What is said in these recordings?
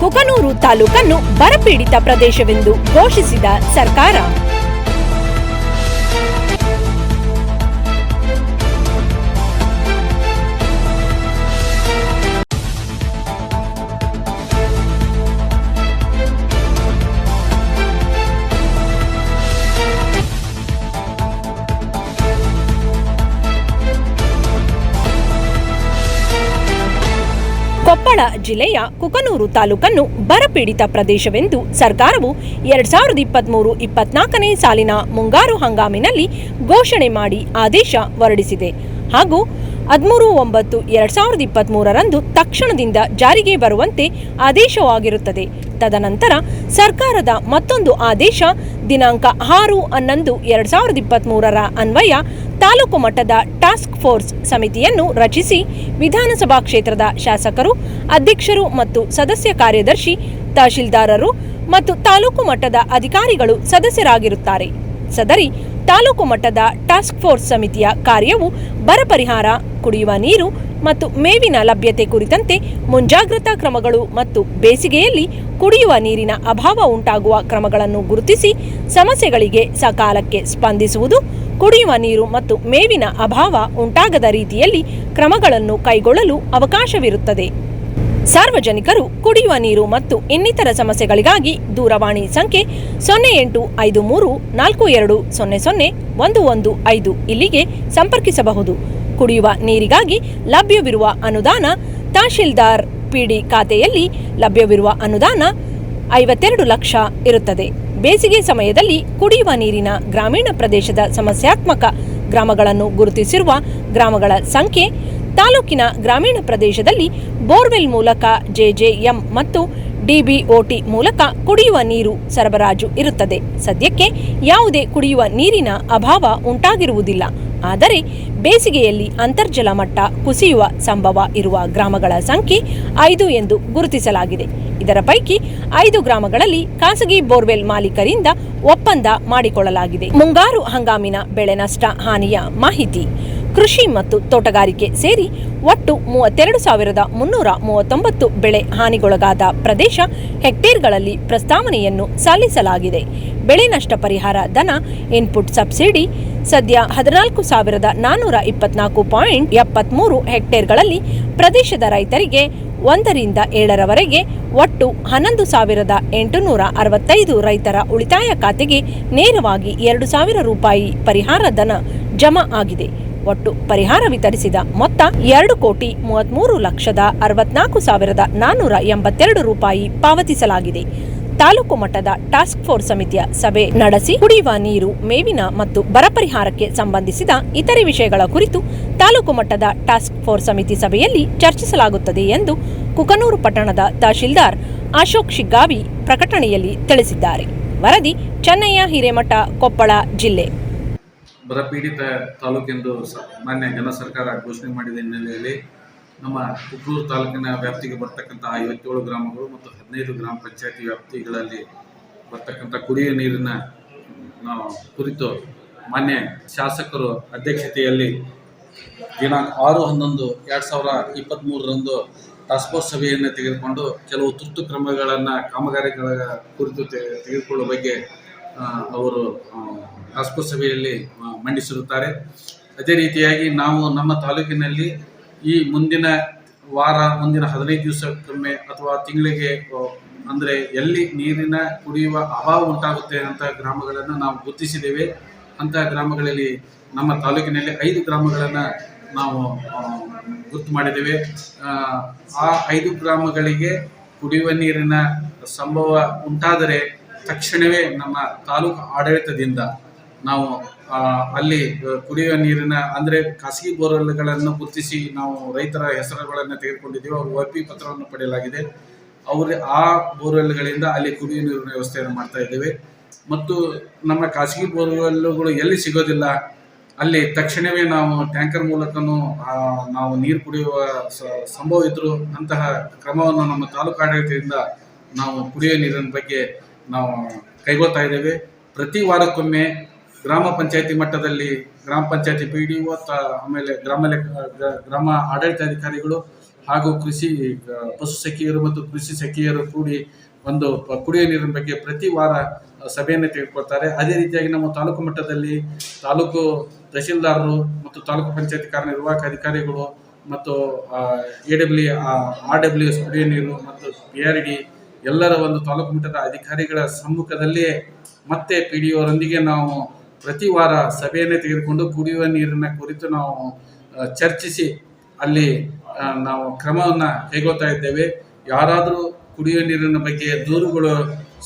ಕುಕನೂರು ತಾಲೂಕನ್ನು ಬರಪೀಡಿತ ಪ್ರದೇಶವೆಂದು ಘೋಷಿಸಿದ ಸರ್ಕಾರ. ಕೊಪ್ಪಳ ಜಿಲ್ಲೆಯ ಕುಕನೂರು ತಾಲೂಕನ್ನು ಬರಪೀಡಿತ ಪ್ರದೇಶವೆಂದು ಸರ್ಕಾರವು ಎರಡ್ ಸಾವಿರದ ಇಪ್ಪತ್ಮೂರು ಇಪ್ಪತ್ನಾಲ್ಕನೇ ಸಾಲಿನ ಮುಂಗಾರು ಹಂಗಾಮಿನಲ್ಲಿ ಘೋಷಣೆ ಮಾಡಿ ಆದೇಶ ಹೊರಡಿಸಿದೆ. ಹಾಗೂ ಹದಿಮೂರು ಒಂಬತ್ತು ಎರಡ್ ಸಾವಿರದ ಇಪ್ಪತ್ಮೂರರಂದು ತಕ್ಷಣದಿಂದ ಜಾರಿಗೆ ಬರುವಂತೆ ಆದೇಶವಾಗಿರುತ್ತದೆ. ತದನಂತರ ಸರ್ಕಾರದ ಮತ್ತೊಂದು ಆದೇಶ ದಿನಾಂಕ ಆರು ಹನ್ನೊಂದು ಎರಡ್ ಸಾವಿರದ ಇಪ್ಪತ್ಮೂರರ ಅನ್ವಯ ತಾಲೂಕು ಮಟ್ಟದ ಟಾಸ್ಕ್ ಫೋರ್ಸ್ ಸಮಿತಿಯನ್ನು ರಚಿಸಿ ವಿಧಾನಸಭಾ ಕ್ಷೇತ್ರದ ಶಾಸಕರು, ಅಧ್ಯಕ್ಷರು ಮತ್ತು ಸದಸ್ಯ ಕಾರ್ಯದರ್ಶಿ, ತಹಶೀಲ್ದಾರರು ಮತ್ತು ತಾಲೂಕು ಮಟ್ಟದ ಅಧಿಕಾರಿಗಳು ಸದಸ್ಯರಾಗಿರುತ್ತಾರೆ. ಸದರಿ ತಾಲೂಕು ಮಟ್ಟದ ಟಾಸ್ಕ್ ಫೋರ್ಸ್ ಸಮಿತಿಯ ಕಾರ್ಯವು ಬರ ಪರಿಹಾರ, ಕುಡಿಯುವ ನೀರು ಮತ್ತು ಮೇವಿನ ಲಭ್ಯತೆ ಕುರಿತಂತೆ ಮುಂಜಾಗ್ರತಾ ಕ್ರಮಗಳು ಮತ್ತು ಬೇಸಿಗೆಯಲ್ಲಿ ಕುಡಿಯುವ ನೀರಿನ ಅಭಾವ ಉಂಟಾಗುವ ಕ್ರಮಗಳನ್ನು ಗುರುತಿಸಿ ಸಮಸ್ಯೆಗಳಿಗೆ ಸಕಾಲಕ್ಕೆ ಸ್ಪಂದಿಸುವುದು ಕುಡಿಯುವ ನೀರು ಮತ್ತು ಮೇವಿನ ಅಭಾವ ಉಂಟಾಗದ ರೀತಿಯಲ್ಲಿ ಕ್ರಮಗಳನ್ನು ಕೈಗೊಳ್ಳಲು ಅವಕಾಶವಿರುತ್ತದೆ. ಸಾರ್ವಜನಿಕರು ಕುಡಿಯುವ ನೀರು ಮತ್ತು ಇನ್ನಿತರ ಸಮಸ್ಯೆಗಳಿಗಾಗಿ ದೂರವಾಣಿ ಸಂಖ್ಯೆ ಸೊನ್ನೆ ಎಂಟು ಐದು ಮೂರು ನಾಲ್ಕು ಎರಡು ಸೊನ್ನೆ ಸೊನ್ನೆ ಒಂದು ಒಂದು ಐದು ಇಲ್ಲಿಗೆ ಸಂಪರ್ಕಿಸಬಹುದು. ಕುಡಿಯುವ ನೀರಿಗಾಗಿ ಲಭ್ಯವಿರುವ ಅನುದಾನ ತಹಶೀಲ್ದಾರ್ ಪಿಡಿ ಖಾತೆಯಲ್ಲಿ ಲಭ್ಯವಿರುವ ಅನುದಾನ ಐವತ್ತೆರಡು ಲಕ್ಷ ಇರುತ್ತದೆ. ಬೇಸಿಗೆ ಸಮಯದಲ್ಲಿ ಕುಡಿಯುವ ನೀರಿನ ಗ್ರಾಮೀಣ ಪ್ರದೇಶದ ಸಮಸ್ಯಾತ್ಮಕ ಗ್ರಾಮಗಳನ್ನು ಗುರುತಿಸಿರುವ ಗ್ರಾಮಗಳ ಸಂಖ್ಯೆ ತಾಲೂಕಿನ ಗ್ರಾಮೀಣ ಪ್ರದೇಶದಲ್ಲಿ ಬೋರ್ವೆಲ್ ಮೂಲಕ ಜೆಜೆಎಂ ಮತ್ತು ಡಿಬಿಒಟಿ ಮೂಲಕ ಕುಡಿಯುವ ನೀರು ಸರಬರಾಜು ಇರುತ್ತದೆ. ಸದ್ಯಕ್ಕೆ ಯಾವುದೇ ಕುಡಿಯುವ ನೀರಿನ ಅಭಾವ ಉಂಟಾಗಿರುವುದಿಲ್ಲ. ಆದರೆ ಬೇಸಿಗೆಯಲ್ಲಿ ಅಂತರ್ಜಲ ಮಟ್ಟ ಕುಸಿಯುವ ಸಂಭವ ಇರುವ ಗ್ರಾಮಗಳ ಸಂಖ್ಯೆ ಐದು ಎಂದು ಗುರುತಿಸಲಾಗಿದೆ. ಇದರ ಪೈಕಿ ಐದು ಗ್ರಾಮಗಳಲ್ಲಿ ಖಾಸಗಿ ಬೋರ್ವೆಲ್ ಮಾಲೀಕರಿಂದ ಒಪ್ಪಂದ ಮಾಡಿಕೊಳ್ಳಲಾಗಿದೆ. ಮುಂಗಾರು ಹಂಗಾಮಿನ ಬೆಳೆ ನಷ್ಟ ಹಾನಿಯ ಮಾಹಿತಿ. ಕೃಷಿ ಮತ್ತು ತೋಟಗಾರಿಕೆ ಸೇರಿ ಒಟ್ಟು ಮೂವತ್ತೆರಡು ಸಾವಿರದ ಮುನ್ನೂರ ಮೂವತ್ತೊಂಬತ್ತು ಬೆಳೆ ಹಾನಿಗೊಳಗಾದ ಪ್ರದೇಶ ಹೆಕ್ಟೇರ್ಗಳಲ್ಲಿ ಪ್ರಸ್ತಾವನೆಯನ್ನು ಸಲ್ಲಿಸಲಾಗಿದೆ. ಬೆಳೆ ನಷ್ಟ ಪರಿಹಾರ ಧನ ಇನ್ಪುಟ್ ಸಬ್ಸಿಡಿ ಸದ್ಯ ಹದಿನಾಲ್ಕು ಸಾವಿರದ ನಾನ್ನೂರ ಇಪ್ಪತ್ನಾಲ್ಕು ಪಾಯಿಂಟ್ ಎಪ್ಪತ್ಮೂರು ಹೆಕ್ಟೇರ್ಗಳಲ್ಲಿ ಪ್ರದೇಶದ ರೈತರಿಗೆ ಒಂದರಿಂದ ಏಳರವರೆಗೆ ಒಟ್ಟು ಹನ್ನೊಂದು ಸಾವಿರದ ಎಂಟುನೂರ ಅರವತ್ತೈದು ರೈತರ ಉಳಿತಾಯ ಖಾತೆಗೆ ನೇರವಾಗಿ ಎರಡು ಸಾವಿರ ರೂಪಾಯಿ ಪರಿಹಾರ ಧನ ಜಮಾ ಆಗಿದೆ. ಒಟ್ಟು ಪರಿಹಾರ ವಿತರಿಸಿದ ಮೊತ್ತ ಎರಡು ಕೋಟಿ ಮೂವತ್ಮೂರು ಲಕ್ಷದ ಅರವತ್ನಾಲ್ಕು ಸಾವಿರದ ನಾನ್ನೂರ ಎಂಬತ್ತೆರಡು ರೂಪಾಯಿ ಪಾವತಿಸಲಾಗಿದೆ. ತಾಲೂಕು ಮಟ್ಟದ ಟಾಸ್ಕ್ ಫೋರ್ಸ್ ಸಮಿತಿಯ ಸಭೆ ನಡೆಸಿ ಕುಡಿಯುವ ನೀರು, ಮೇವಿನ ಮತ್ತು ಬರ ಪರಿಹಾರಕ್ಕೆ ಸಂಬಂಧಿಸಿದ ಇತರೆ ವಿಷಯಗಳ ಕುರಿತು ತಾಲೂಕು ಮಟ್ಟದ ಟಾಸ್ಕ್ ಫೋರ್ಸ್ ಸಮಿತಿ ಸಭೆಯಲ್ಲಿ ಚರ್ಚಿಸಲಾಗುತ್ತದೆ ಎಂದು ಕುಕನೂರು ಪಟ್ಟಣದ ತಹಶೀಲ್ದಾರ್ ಅಶೋಕ್ ಶಿಗ್ಗಾವಿ ಪ್ರಕಟಣೆಯಲ್ಲಿ ತಿಳಿಸಿದ್ದಾರೆ. ವರದಿ ಚೆನ್ನಯ್ಯ ಹಿರೇಮಠ, ಕೊಪ್ಪಳ ಜಿಲ್ಲೆ. ಬರಪೀಡಿತ ತಾಲೂಕೆಂದು ಸ ಮಾನ್ಯ ಜನ ಸರ್ಕಾರ ಘೋಷಣೆ ಮಾಡಿದ ಹಿನ್ನೆಲೆಯಲ್ಲಿ ನಮ್ಮ ಕುಕ್ಕೂರು ತಾಲೂಕಿನ ವ್ಯಾಪ್ತಿಗೆ ಬರ್ತಕ್ಕಂಥ ಐವತ್ತೇಳು ಗ್ರಾಮಗಳು ಮತ್ತು ಹದಿನೈದು ಗ್ರಾಮ ಪಂಚಾಯತಿ ವ್ಯಾಪ್ತಿಗಳಲ್ಲಿ ಬರ್ತಕ್ಕಂಥ ಕುಡಿಯುವ ನೀರಿನ ಕುರಿತು ಮಾನ್ಯ ಶಾಸಕರು ಅಧ್ಯಕ್ಷತೆಯಲ್ಲಿ ದಿನಾಂಕ ಆರು ಹನ್ನೊಂದು ಎರಡು ಸಾವಿರ ಇಪ್ಪತ್ತ್ಮೂರರಂದು ಟಾಸ್ಕ್ ಸಭೆಯನ್ನು ತೆಗೆದುಕೊಂಡು ಕೆಲವು ತುರ್ತು ಕ್ರಮಗಳನ್ನು ಕಾಮಗಾರಿಗಳ ಕುರಿತು ತೆಗೆ- ತೆಗೆದುಕೊಳ್ಳುವ ಬಗ್ಗೆ ಅವರು ಆ, ಟಾಸ್ಕ್ ಫೋರ್ಸ್ ಸಭೆಯಲ್ಲಿ ಆ, ಮಂಡಿಸಿರುತ್ತಾರೆ. ಅದೇ ರೀತಿಯಾಗಿ ನಾವು ನಮ್ಮ ತಾಲೂಕಿನಲ್ಲಿ ಈ ಮುಂದಿನ ವಾರ ಮುಂದಿನ ಹದಿನೈದು ದಿವಸಕ್ಕೊಮ್ಮೆ ಅಥವಾ ತಿಂಗಳಿಗೆ ಅಂದರೆ ಎಲ್ಲಿ ನೀರಿನ ಕುಡಿಯುವ ಅಭಾವ ಉಂಟಾಗುತ್ತೆ ಅಂತ ಗ್ರಾಮಗಳನ್ನು ನಾವು ಗುರುತಿಸಿದ್ದೇವೆ. ಅಂತಹ ಗ್ರಾಮಗಳಲ್ಲಿ ನಮ್ಮ ತಾಲೂಕಿನಲ್ಲಿ ಐದು ಗ್ರಾಮಗಳನ್ನು ನಾವು ಗುರ್ತು ಮಾಡಿದ್ದೇವೆ. ಆ ಐದು ಗ್ರಾಮಗಳಿಗೆ ಕುಡಿಯುವ ನೀರಿನ ಸಂಭವ ಉಂಟಾದರೆ ತಕ್ಷಣವೇ ನಮ್ಮ ತಾಲೂಕು ಆಡಳಿತದಿಂದ ನಾವು ಅಲ್ಲಿ ಕುಡಿಯುವ ನೀರಿನ, ಅಂದರೆ ಖಾಸಗಿ ಬೋರ್ವೆಲ್ಗಳನ್ನು ಗುರುತಿಸಿ ನಾವು ರೈತರ ಹೆಸರುಗಳನ್ನು ತೆಗೆದುಕೊಂಡಿದ್ದೀವಿ ಅವರು ಒ ಪಿ ಪತ್ರವನ್ನು ಪಡೆಯಲಾಗಿದೆ. ಅವರ ಆ ಬೋರ್ವೆಲ್ಗಳಿಂದ ಅಲ್ಲಿ ಕುಡಿಯುವ ನೀರಿನ ವ್ಯವಸ್ಥೆಯನ್ನು ಮಾಡ್ತಾ ಇದ್ದೇವೆ. ಮತ್ತು ನಮ್ಮ ಖಾಸಗಿ ಬೋರ್ವೆಲ್ಗಳು ಎಲ್ಲಿ ಸಿಗೋದಿಲ್ಲ, ಅಲ್ಲಿ ತಕ್ಷಣವೇ ನಾವು ಟ್ಯಾಂಕರ್ ಮೂಲಕನೂ ನಾವು ನೀರು ಕುಡಿಯುವ ಸಂಭವ ಇದ್ದರೂ ಅಂತಹ ಕ್ರಮವನ್ನು ನಮ್ಮ ತಾಲೂಕು ಆಡಳಿತದಿಂದ ನಾವು ಕುಡಿಯುವ ನೀರಿನ ಬಗ್ಗೆ ನಾವು ಕೈಗೊಳ್ತಾ ಇದ್ದೇವೆ. ಪ್ರತಿ ವಾರಕ್ಕೊಮ್ಮೆ ಗ್ರಾಮ ಪಂಚಾಯತಿ ಮಟ್ಟದಲ್ಲಿ ಗ್ರಾಮ ಪಂಚಾಯತಿ ಪಿ ಡಿ ಒ ಆಮೇಲೆ ಗ್ರಾಮ ಗ್ರಾಮ ಆಡಳಿತಾಧಿಕಾರಿಗಳು ಹಾಗೂ ಕೃಷಿ ಪಶು ಸಖಿಯರು ಮತ್ತು ಕೃಷಿ ಸಖಿಯರು ಕೂಡಿ ಒಂದು ಕುಡಿಯುವ ನೀರಿನ ಬಗ್ಗೆ ಪ್ರತಿ ವಾರ ಸಭೆಯನ್ನು ತೆಗೆದುಕೊಳ್ತಾರೆ. ಅದೇ ರೀತಿಯಾಗಿ ನಮ್ಮ ತಾಲೂಕು ಮಟ್ಟದಲ್ಲಿ ತಾಲೂಕು ತಹಶೀಲ್ದಾರರು ಮತ್ತು ತಾಲೂಕು ಪಂಚಾಯತ್ ಕಾರ್ಯನಿರ್ವಾಹಕ ಅಧಿಕಾರಿಗಳು ಮತ್ತು A W R W S ಕುಡಿಯುವ ನೀರು ಮತ್ತು ಪಿ ಆರ್ ಡಿ ಎಲ್ಲರ ಒಂದು ತಾಲೂಕು ಮಟ್ಟದ ಅಧಿಕಾರಿಗಳ ಸಮ್ಮುಖದಲ್ಲಿ ಮತ್ತೆ ಪಿ ಡಿ ಅವರೊಂದಿಗೆ ನಾವು ಪ್ರತಿ ವಾರ ಸಭೆಯನ್ನೇ ತೆಗೆದುಕೊಂಡು ಕುಡಿಯುವ ನೀರಿನ ಕುರಿತು ನಾವು ಚರ್ಚಿಸಿ ಅಲ್ಲಿ ನಾವು ಕ್ರಮವನ್ನು ಕೈಗೊಳ್ತಾ ಇದ್ದೇವೆ. ಯಾರಾದರೂ ಕುಡಿಯುವ ನೀರಿನ ಬಗ್ಗೆ ದೂರುಗಳು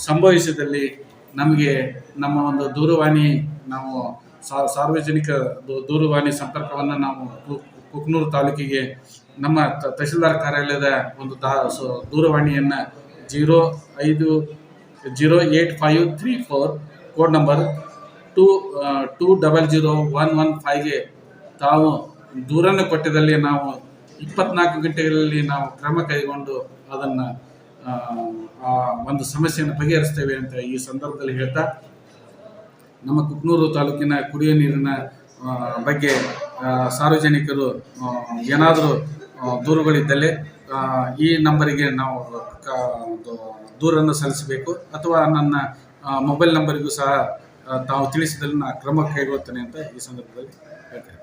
ಸಂಭವಿಸಿದಲ್ಲಿ ನಮಗೆ ನಮ್ಮ ಒಂದು ದೂರವಾಣಿ, ನಾವು ಸಾರ್ವಜನಿಕ ದೂರವಾಣಿ ಸಂಪರ್ಕವನ್ನು ನಾವು ಕುಕ್ನೂರು ತಾಲೂಕಿಗೆ ನಮ್ಮ ತಹಶೀಲ್ದಾರ್ ಕಾರ್ಯಾಲಯದ ಒಂದು ದೂರವಾಣಿಯನ್ನು ಜೀರೋ ಐದು, zero eight five three four code number two two double zero one one ಫೈವ್ಗೆ ತಾವು ದೂರನ್ನು ಕೊಟ್ಟಿದ್ದಲ್ಲಿ ನಾವು ಇಪ್ಪತ್ನಾಲ್ಕು ಗಂಟೆಗಳಲ್ಲಿ ನಾವು ಕ್ರಮ ಕೈಗೊಂಡು ಅದನ್ನು ಒಂದು ಸಮಸ್ಯೆಯನ್ನು ಬಗೆಹರಿಸ್ತೇವೆ ಅಂತ ಈ ಸಂದರ್ಭದಲ್ಲಿ ಹೇಳ್ತಾ, ನಮ್ಮ ಕುಕ್ನೂರು ತಾಲೂಕಿನ ಕುಡಿಯುವ ನೀರಿನ ಬಗ್ಗೆ ಸಾರ್ವಜನಿಕರು ಏನಾದರೂ ದೂರುಗಳಿದ್ದಲ್ಲಿ ಈ ನಂಬರಿಗೆ ನಾವು ಒಂದು ದೂರನ್ನು ಸಲ್ಲಿಸಬೇಕು ಅಥವಾ ನನ್ನ ಮೊಬೈಲ್ ನಂಬರಿಗೂ ಸಹ ತಾವು ತಿಳಿಸಿದಲ್ಲಿ ನಾನು ಕ್ರಮ ಕೈಗೊಳ್ತೇನೆ ಅಂತ ಈ ಸಂದರ್ಭದಲ್ಲಿ ಹೇಳ್ತೇನೆ.